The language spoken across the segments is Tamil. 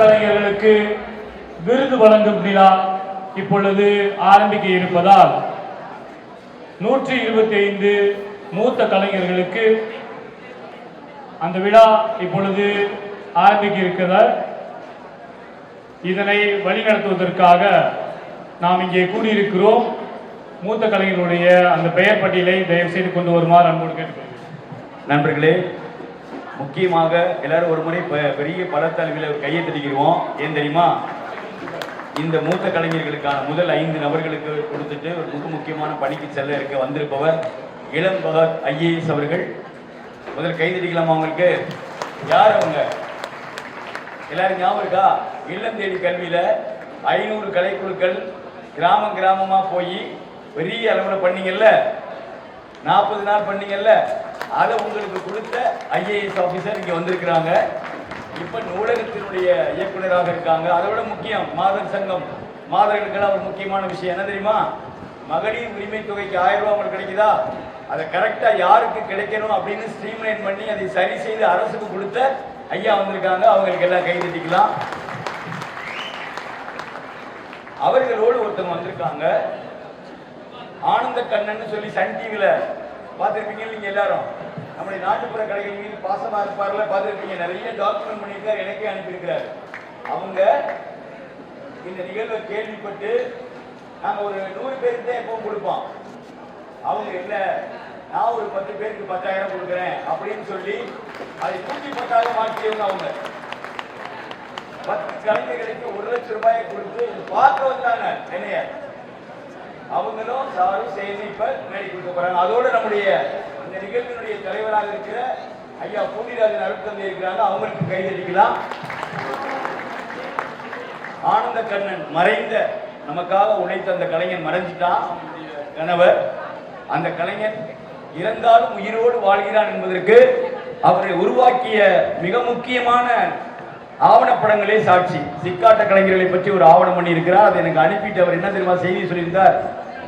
கலைஞர்களுக்கு விருது வழங்கும் விழா இப்பொழுது ஆரம்பிக்க இருப்பதால் நூற்றி இருபத்தி ஐந்து மூத்த கலைஞர்களுக்கு அந்த விழா இப்பொழுது ஆரம்பிக்க இருக்கிறதால் இதனை வழிநடத்துவதற்காக நாம் இங்கே கூடியிருக்கிறோம். மூத்த கலைஞருடைய அந்த பெயர் பட்டியலை தயவு செய்து கொண்டு வருமாறு அன்போடு கேட்டுக்கொள்கிறேன். நண்பர்களே முக்கியமாக எல்லாரும் ஒரு முறை பெரிய பலத்தளவில் கையை தட்டிக்கிடுவோம். ஏன் தெரியுமா? இந்த மூத்த கலைஞர்களுக்கான முதல் ஐந்து நபர்களுக்கு கொடுத்துட்டு ஒரு மிக முக்கியமான பணிக்கு செல்ல இருக்க வந்திருப்பவர் இளம் பகத் ஐஏஎஸ் அவர்கள். முதல் கை தெரிவிக்கலாமா அவங்களுக்கு யார் அவங்க? எல்லாரும் ஞாபகம் இருக்கா? இல்லம் தேடி கல்வியில ஐநூறு கலைக்குழுக்கள் கிராமம் கிராமமா போய் பெரிய அளவில் பண்ணீங்கல்ல? நாற்பது நாள் பண்ணீங்கல்ல? அதை உங்களுக்கு கொடுத்த ஐஏஎஸ் ஆஃபீஸர் இங்கே வந்திருக்கிறாங்க. இப்ப நூலகத்தினுடைய இயக்குனராக இருக்காங்க. அதை விட முக்கியம் மாதர் சங்கம். மாதர்களுக்கெல்லாம் ஒரு முக்கியமான விஷயம். என்ன தெரியுமா? மகளிர் உரிமை தொகைக்கு ஆயிரம் ரூபா உங்களுக்கு கிடைக்குதா? அதை கரெக்டாக யாருக்கு கிடைக்கணும் அப்படின்னு ஸ்ட்ரீம்லைன் பண்ணி அதை சரி செய்து அரசுக்கு கொடுத்த ஐயா வந்திருக்காங்க. அவங்களுக்கு எல்லாம் கை தட்டிக்கலாம். அவர்களோடு ஒருத்தவங்க வந்திருக்காங்க. ஆனந்த கண்ணன் சொல்லி சன் டிவியில் பார்த்துருப்பீங்க நீங்க எல்லாரும். நம்முடைய நாட்டுப்புற கடைகள் மீது பாசமா இருப்பார்ல பார்த்துருப்பீங்க. நிறைய டாக்குமெண்ட் பண்ணியிருக்காரு எனக்கே அனுப்பியிருக்கிறார். அவங்க இந்த நிகழ்வை கேள்விப்பட்டு நாங்க ஒரு நூறு பேருக்கு தான் எப்பவும் கொடுப்போம். அவங்க என்ன நான் ஒரு பத்து பேருக்கு பத்தாயிரம் கொடுக்குறேன் அப்படின்னு சொல்லி அதை நூற்றி பத்தாயிரம் மாற்றியவங்க அவங்க. பத்து கலைஞர்களுக்கு ஒரு லட்சம் ரூபாயை கொடுத்து பார்க்க வந்தாங்க என்னைய. அவங்களும் சாரும் சேர்ந்து இப்ப மேடை கொடுக்க போறாங்க. அதோட நம்முடைய இந்த நிகழ்வினுடைய தலைவராக இருக்கிற ஐயா பூண்டிராஜன் அருட்தந்தை இருக்கிறாங்க. அவங்களுக்கு கைதடிக்கலாம் ஆனந்த கண்ணன் மறைந்த நமக்காக உழைத்த அந்த கலைஞன் மறைஞ்சிட்டான் அவனுடைய கணவர். அந்த கலைஞன் இறந்தாலும் உயிரோடு வாழ்கிறான் என்பதற்கு அவரை உருவாக்கிய மிக முக்கியமான ஆவணப்படங்களே சாட்சி. சிக்காட்ட கலைஞர்களை பற்றி ஒரு ஆவணம் பண்ணி இருக்கிறார் அதை எனக்கு அனுப்பிட்டு அவர் என்ன தெரியுமா செய்தி சொல்லியிருந்தார்?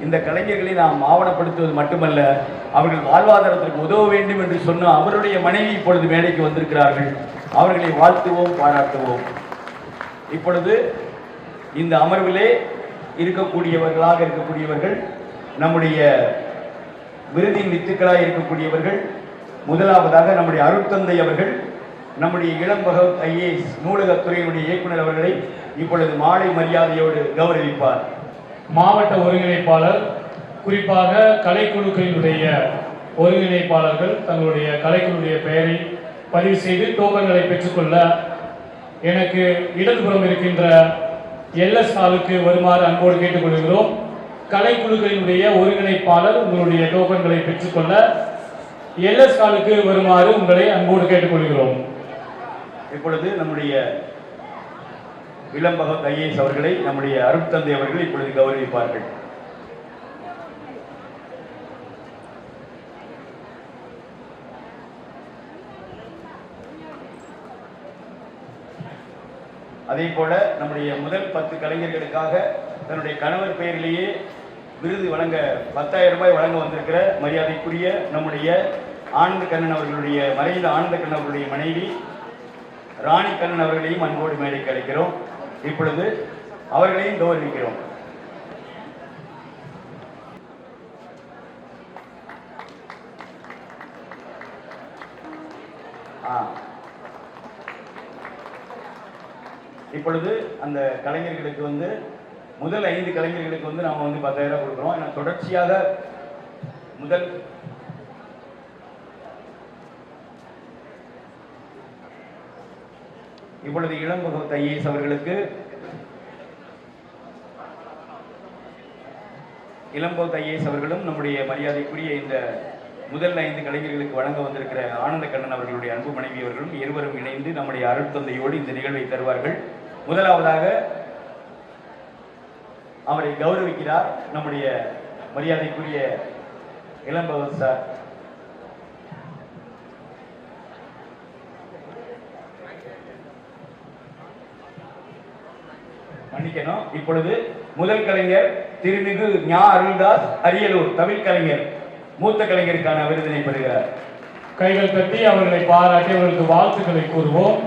இந்த கலைஞர்களை நாம் ஆவணப்படுத்துவது மட்டுமல்ல அவர்கள் வாழ்வாதாரத்திற்கு உதவ வேண்டும் என்று சொன்ன அவருடைய மனைவி இப்பொழுது மேடைக்கு வந்திருக்கிறார்கள். அவர்களை வாழ்த்துவோம் பாராட்டுவோம். இப்பொழுது இந்த அமர்விலே இருக்கக்கூடியவர்களாக இருக்கக்கூடியவர்கள் நம்முடைய விருதின் வித்துக்களாக இருக்கக்கூடியவர்கள் முதலாவதாக நம்முடைய அருட்தந்தை அவர்கள் நம்முடைய இளம் பகவத் ஐஏஎஸ் நூலகத்துறையினுடைய இயக்குனர் அவர்களை இப்பொழுது மாலை மரியாதையோடு கௌரவிப்பார். மாவட்ட ஒருங்கிணைப்பாளர் குறிப்பாக கலைக்குழுக்களினுடைய ஒருங்கிணைப்பாளர்கள் தங்களுடைய கலைக்குழுடைய பெயரை பதிவு செய்து டோக்கன்களை பெற்றுக்கொள்ள எனக்கு இடதுபுறம் இருக்கின்ற எல்எஸ் ஹாலுக்கு வருமாறு அன்போடு கேட்டுக்கொள்கிறோம். கலைக்குழுக்களினுடைய ஒருங்கிணைப்பாளர் உங்களுடைய டோக்கன்களை பெற்றுக்கொள்ள எல்எஸ் ஹாலுக்கு வருமாறு உங்களை அன்போடு கேட்டுக்கொள்கிறோம். இப்பொழுது நம்முடைய இளம் ஐஏஎஸ் அவர்களை நம்முடைய அருட்தந்தை அவர்கள் இப்பொழுது கௌரவிப்பார்கள். அதே போல நம்முடைய முதல் பத்து கலைஞர்களுக்காக தன்னுடைய கணவர் பெயரிலேயே விருது வழங்க பத்தாயிரம் ரூபாய் வழங்க வந்திருக்கிற மரியாதைக்குரிய நம்முடைய ஆனந்த கண்ணன் அவர்களுடைய மறைந்த ஆனந்த கண்ணன் அவர்களுடைய மனைவி ராணி கண்ணன் அவர்களையும் அன்போடு மேடைக்கு அழைக்கிறோம். இப்பொழுது அவர்களையும் கௌரவிக்கிறோம். இப்பொழுது அந்த கலைஞர்களுக்கு வந்து முதல் ஐந்து கலைஞர்களுக்கு வந்து நாம வந்து பத்தாயிரம் கொடுக்குறோம். ஏன்னா தொடர்ச்சியாக முதல் இப்பொழுது இளம் பகவத் ஐஏஎஸ் அவர்களுக்கு இளம்பகவத் ஐஏஎஸ் அவர்களும் நம்முடைய மரியாதைக்குரிய இந்த முதல் ஐந்து கலைஞர்களுக்கு வழங்க வந்திருக்கிற ஆனந்த கண்ணன் அவர்களுடைய அன்பு மனைவி அவர்களும் இருவரும் இணைந்து நம்முடைய அருட்தந்தையோடு இந்த நிகழ்வை தருவார்கள். முதலாவதாக அவரை கௌரவிக்கிறார் நம்முடைய மரியாதைக்குரிய இளம்பகவத் சார். மன்னிக்கணும் இப்பொழுது முதல் கலைஞர் திருமிகு ஞா அருள்தாஸ் அரியலூர் தமிழ் கலைஞர். மூத்த கலைஞருக்கான விருதினை பெறுகிறார். கைகள் தட்டி அவர்களை பாராட்டி அவர்களுக்கு வாழ்த்துக்களை கூறுவோம்.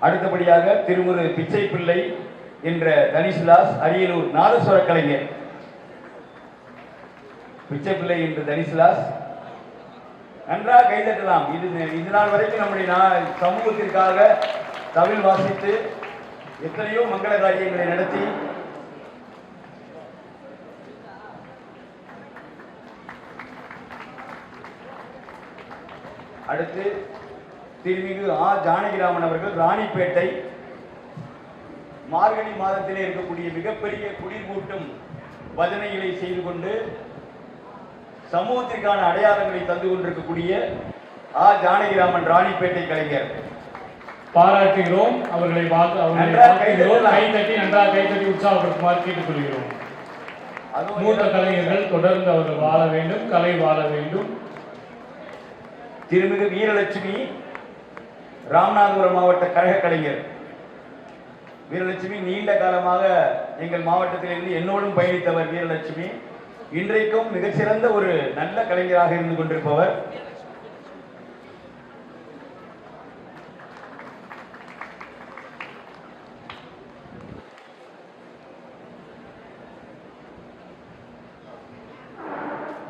அடுத்தபடியாக திருமுரு பிச்சை பிள்ளை என்ற தனிஷ்லாஸ் அரியலூர் நாதஸ்வர கலைஞர். பிச்சை பிள்ளை என்ற தனிஷ்லாஸ் நன்றாக கைதட்டலாம். இது இது நாள் வரைக்கும் நம்முடைய சமூகத்திற்காக தமிழ் வாசித்து எத்தனையோ மங்கள காரியங்களை நடத்தி அடுத்து திருமிகு ஆ. ஜானகிராமன் அவர்கள் ராணிப்பேட்டை மார்கழி மாதத்திலே இருக்கக்கூடிய மிகப்பெரிய குடிர்மூட்டும் பஜனைகளை செய்து கொண்டு சமூகத்திற்கான அடையாளங்களை தந்து கொண்டிருக்கக்கூடிய ஆ. ஜானகிராமன் ராணிப்பேட்டை கலைஞர். பாராட்டுகிறோம். அவர்களை அவர்களை நன்றாக வாழ்த்துகிறோம். கைதட்டலாம். கை தட்டி நன்றாக கை தட்டி உற்சாகப்படுத்துமாறு கேட்டுக்கொள்கிறோம். மூத்த கலைஞர்கள் தொடர்ந்து அவர்கள் வாழ வேண்டும் கலை வாழ வேண்டும். திருமிகு வீரலட்சுமி ராமநாதபுரம் மாவட்ட கழக கலைஞர். வீரலட்சுமி நீண்ட காலமாக எங்கள் மாவட்டத்திலிருந்து என்னோடும் பயணித்தவர் வீரலட்சுமி. இன்றைக்கும் மிகச்சிறந்த ஒரு நல்ல கலைஞராக இருந்து கொண்டிருப்பவர்.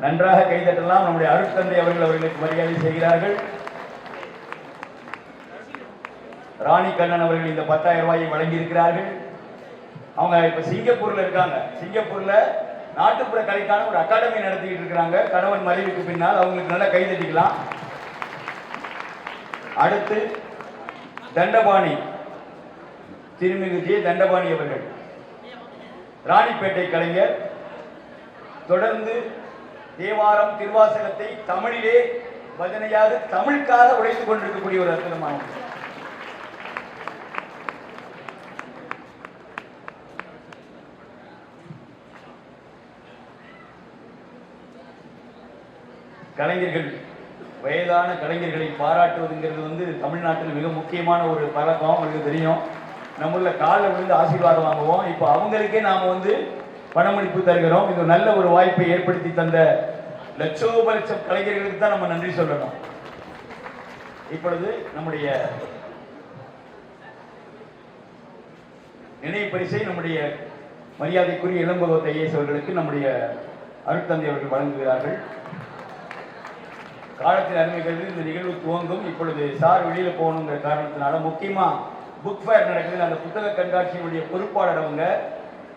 நன்றாக கைதட்டலாம் நம்முடைய அருட்தந்தை அவர்கள் அவர்களுக்கு மரியாதை செய்கிறார்கள். ராணி கண்ணன் அவர்கள் இந்த பத்தாயிரம் ரூபாயை வழங்கி இருக்கிறார்கள் அவங்க இப்ப சிங்கப்பூர்ல இருக்காங்க. சிங்கப்பூர்ல நாட்டுப்புற கலைக்கான ஒரு அகாடமி நடத்திக்கிட்டு இருக்கிறாங்க. கணவன் மறைவுக்கு பின்னால் அவங்களுக்கு நல்லா கை தட்டிக்கலாம். அடுத்து தண்டபாணி. திருமிகு ஜே தண்டபாணி அவர்கள். ராணிப்பேட்டை கலைஞர். தொடர்ந்து தேவாரம் திருவாசகத்தை தமிழிலே பஜனையாக தமிழுக்காக உழைத்துக் கொண்டிருக்கக்கூடிய ஒரு அற்புதமான கலைஞர்கள் வயதான கலைஞர்களை பாராட்டுவதுங்கிறது வந்து தமிழ்நாட்டில் மிக முக்கியமான ஒரு பழக்கம் உங்களுக்கு தெரியும். நம்மள காலில் விழுந்து ஆசீர்வாதம் வாங்குவோம். இப்போ அவங்களுக்கே நாம் வந்து பணமளிப்பு தருகிறோம். இது நல்ல ஒரு வாய்ப்பை ஏற்படுத்தி தந்த லட்சோப லட்சம் கலைஞர்களுக்கு தான் நம்ம நன்றி சொல்லணும். இப்பொழுது நம்முடைய நினைவு பரிசை நம்முடைய மரியாதைக்குரிய இளம்பகத்தை ஐஎஸ் அவர்களுக்கு நம்முடைய அருட்தந்தை அவர்கள் வழங்குகிறார்கள். காலத்தின் அருமை கருதி இந்த நிகழ்வு துவங்கும். இப்பொழுது சார் வெளியில் போகணுங்கிற காரணத்தினால முக்கியமாக புக் ஃபேர் நடக்குது அந்த புத்தக கண்காட்சியினுடைய பொறுப்பாளர் அவங்க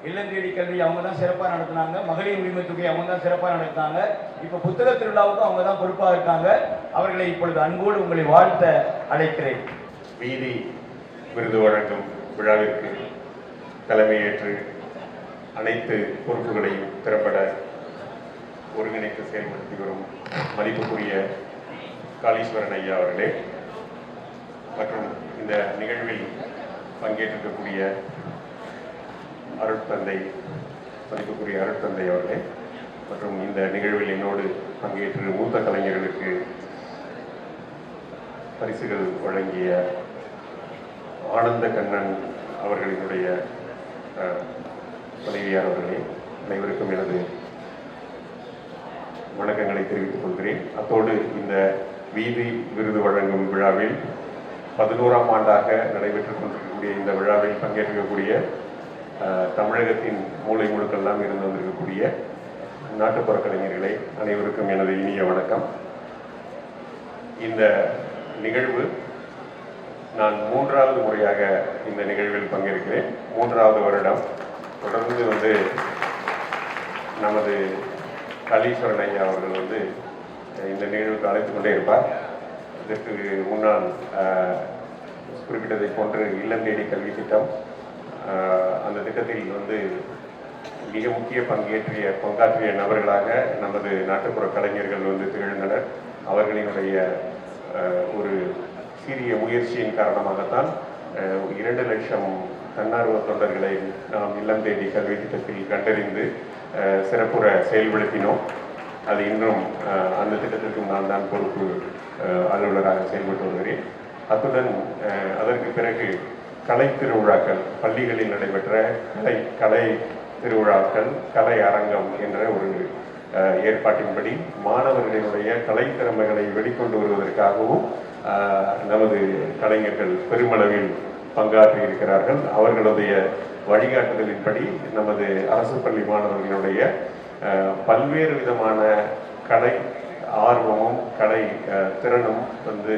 இல்லந்தேடி கல்வி அவங்க தான் சிறப்பாக நடத்துனாங்க. மகளிர் உரிமை தொகை அவங்க தான் சிறப்பாக நடத்தினாங்க. இப்போ புத்தக திருவிழாவுக்கும் அவங்க தான் பொறுப்பாக இருக்காங்க. அவர்களை இப்பொழுது அன்போடு உங்களை வாழ்த்த அழைக்கிறேன். வீதி விருது வழங்கும் விழாவிற்கு தலைமையேற்று அனைத்து பொறுப்புகளையும் திறம்பட ஒருங்கிணைத்து செயல்படுத்தி வரும் மதிப்புக்குரிய காளீஸ்வரன் ஐயா அவர்களே மற்றும் இந்த நிகழ்வில் பங்கேற்றிருக்கக்கூடிய அருட்தந்தை மதிப்புக்குரிய அருட்தந்தை அவர்களே மற்றும் இந்த நிகழ்வில் என்னோடு பங்கேற்று மூத்த கலைஞர்களுக்கு பரிசுகள் வழங்கிய ஆனந்த கண்ணன் அவர்களினுடைய மனைவியார் அவர்களே அனைவருக்கும் எனது வணக்கங்களை தெரிவித்துக் கொள்கிறேன். அத்தோடு இந்த வீதி விருது வழங்கும் விழாவில் பதினோராம் ஆண்டாக நடைபெற்றுக் கொண்டிருக்கக்கூடிய இந்த விழாவில் பங்கேற்கக்கூடிய தமிழகத்தின் மூளை முழுக்கெல்லாம் இருந்து வந்திருக்கக்கூடிய நாட்டுப்புற கலைஞர்களை அனைவருக்கும் எனது இனிய வணக்கம். இந்த நிகழ்வு நான் மூன்றாவது முறையாக இந்த நிகழ்வில் பங்கேற்கிறேன். மூன்றாவது வருடம். தொடர்ந்து வந்து நமது கலீஸ்வரன் ஐயா அவர்கள் வந்து இந்த நிகழ்வுக்கு அழைத்துக் கொண்டே இருப்பார். இதற்கு முன்னால் குறிப்பிட்டதை போன்று இல்லம் தேடி கல்வி திட்டம் அந்த திட்டத்தில் வந்து மிக முக்கிய பங்கேற்றிய பங்காற்றிய நபர்களாக நமது நாட்டுப்புற கலைஞர்கள் வந்து திகழ்ந்தனர். அவர்களினுடைய ஒரு சிறிய முயற்சியின் காரணமாகத்தான் இரண்டு லட்சம் தன்னார்வ தொண்டர்களை நாம் இல்லம் தேடி கல்வி திட்டத்தில் கண்டறிந்து சிறப்புற செயல்படுத்தினோம். அது இன்னும் அந்த திட்டத்திற்கும் நான் தான் பொறுப்பு அலுவலராக செயல்பட்டு வருகிறேன். அத்துடன் அதற்கு பிறகு கலை திருவிழாக்கள் பள்ளிகளில் நடைபெற்ற கலை கலை திருவிழாக்கள் கலை அரங்கம் என்ற ஒரு ஏற்பாட்டின்படி மாணவர்களினுடைய கலை திறமைகளை வெளிக்கொண்டு வருவதற்காகவும் நமது கலைஞர்கள் பெருமளவில் பங்காற்றி இருக்கிறார்கள் அவர்களுடைய வழிகாட்டுதலின்படி நமது அரசு பள்ளி மாணவர்களுடைய பல்வேறு விதமான கலை ஆர்வமும் கலை திறனும் வந்து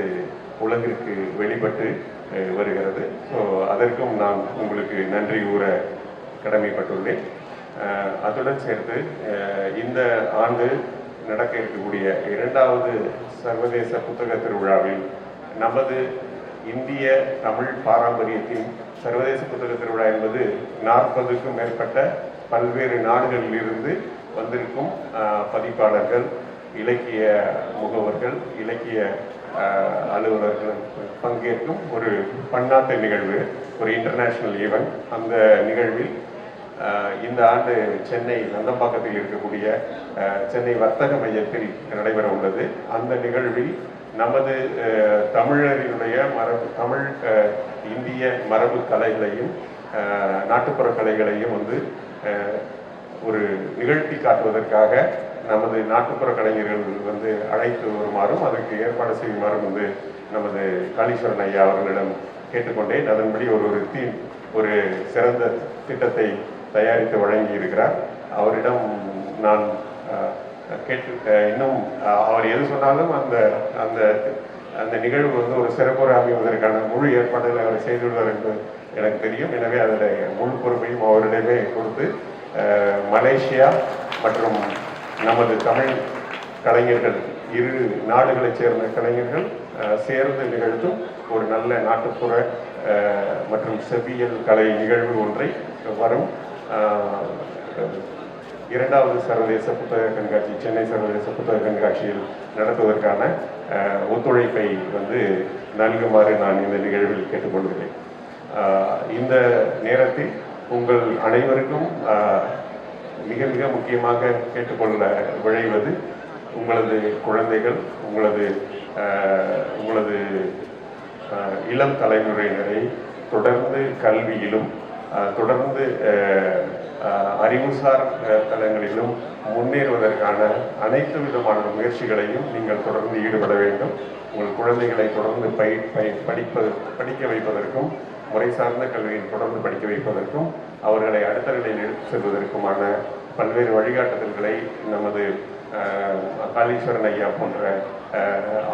உலகிற்கு வெளிப்பட்டு வருகிறது. ஸோ அதற்கும் நான் உங்களுக்கு நன்றி கூற கடமைப்பட்டுள்ளேன். அதுடன் சேர்த்து இந்த ஆண்டு நடக்க இருக்கக்கூடிய இரண்டாவது சர்வதேச புத்தக திருவிழாவில் நமது இந்திய தமிழ் பாரம்பரியத்தின் சர்வதேச புத்தக திருவிழா என்பது நாற்பதுக்கும் மேற்பட்ட பல்வேறு நாடுகளிலிருந்து வந்திருக்கும் பதிப்பாளர்கள் இலக்கிய முகவர்கள் இலக்கிய அலுவலர்கள் பங்கேற்கும் ஒரு பன்னாட்டு நிகழ்வு ஒரு இன்டர்நேஷ்னல் ஈவெண்ட் அந்த நிகழ்வில் இந்த ஆண்டு சென்னை நந்தம்பாக்கத்தில் இருக்கக்கூடிய சென்னை வர்த்தக மையத்தில் நடைபெற உள்ளது அந்த நிகழ்வில் நமது தமிழரினுடைய மரபு தமிழ் இந்திய மரபு கலைகளையும் நாட்டுப்புற கலைகளையும் வந்து ஒரு நிகழ்த்தி காட்டுவதற்காக நமது நாட்டுப்புற கலைஞர்கள் வந்து அழைத்து வருமாறும் அதற்கு ஏற்பாடு செய்யுமாறும் வந்து நமது காளீஸ்வரன் ஐயா அவர்களிடம் கேட்டுக்கொண்டேன். அதன்படி ஒரு ஒரு தீ ஒரு சிறந்த திட்டத்தை தயாரித்து வழங்கி இருக்கிறார் அவரிடம் நான் கேட்டு இன்னும் அவர் எது சொன்னாலும் அந்த அந்த அந்த நிகழ்வு வந்து ஒரு சிறப்புற அமைவதற்கான முழு ஏற்பாடுகளை அவர் செய்துள்ளார் என்று எனக்கு தெரியும். எனவே அதனுடைய முழு பொறுப்பையும் அவரிடமே கொடுத்து மலேசியா மற்றும் நமது தமிழ் கலைஞர்கள் இரு நாடுகளைச் சேர்ந்த கலைஞர்கள் சேர்ந்து நிகழ்த்தும் ஒரு நல்ல நாட்டுப்புற மற்றும் செவ்வியல் கலை நிகழ்வு ஒன்றை வரும். இரண்டாவது சர்வதேச புத்தக கண்காட்சி சென்னை சர்வதேச புத்தக கண்காட்சியில் நடத்துவதற்கான ஒத்துழைப்பை வந்து நல்குமாறு நான் இந்த நிகழ்வில் கேட்டுக்கொள்கிறேன். இந்த நேரத்தில் உங்கள் அனைவருக்கும் மிக மிக முக்கியமாக கேட்டுக்கொள்ள விழைவது உங்களது குழந்தைகள் உங்களது உங்களது இளம் தலைமுறையினரை தொடர்ந்து கல்வியிலும் தொடர்ந்து அறிவுசார் தளங்களிலும் முன்னேறுவதற்கான அனைத்து விதமான முயற்சிகளையும் நீங்கள் தொடர்ந்து ஈடுபட வேண்டும். உங்கள் குழந்தைகளை தொடர்ந்து பை பை படிப்ப படிக்க வைப்பதற்கும் முறை சார்ந்த கல்வியின் தொடர்ந்து படிக்க வைப்பதற்கும் அவர்களை அடுத்த நிலையில் எடுத்து செல்வதற்குமான பல்வேறு வழிகாட்டுதல்களை நமது காளீஸ்வரன் ஐயா போன்ற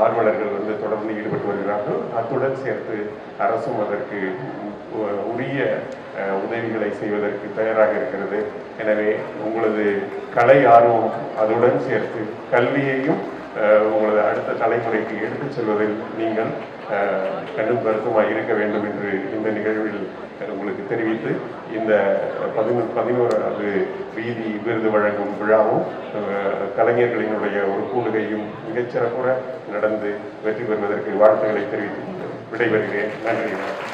ஆர்வலர்கள் வந்து தொடர்ந்து ஈடுபட்டு வருகிறார்கள். அத்துடன் சேர்த்து அரசும் அதற்கு உரிய உதவிகளை செய்வதற்கு தயாராக இருக்கிறது. எனவே உங்களது கலை ஆர்வம் அதுடன் சேர்த்து கல்வியையும் உங்களது அடுத்த தலைமுறைக்கு எடுத்துச் செல்வதில் நீங்கள் கண்டும் கண்ணும் இருக்க வேண்டும் என்று இந்த நிகழ்வில் உங்களுக்கு தெரிவித்து இந்த பதினொரு பதினோராவது வீதி விருது வழங்கும் விழாவும் கலைஞர்களினுடைய ஒரு கூடுகையும் மிகச்சிறப்புற நடந்து வெற்றி பெறுவதற்கு வாழ்த்துக்களை தெரிவித்து விடைபெறுகிறேன். நன்றி.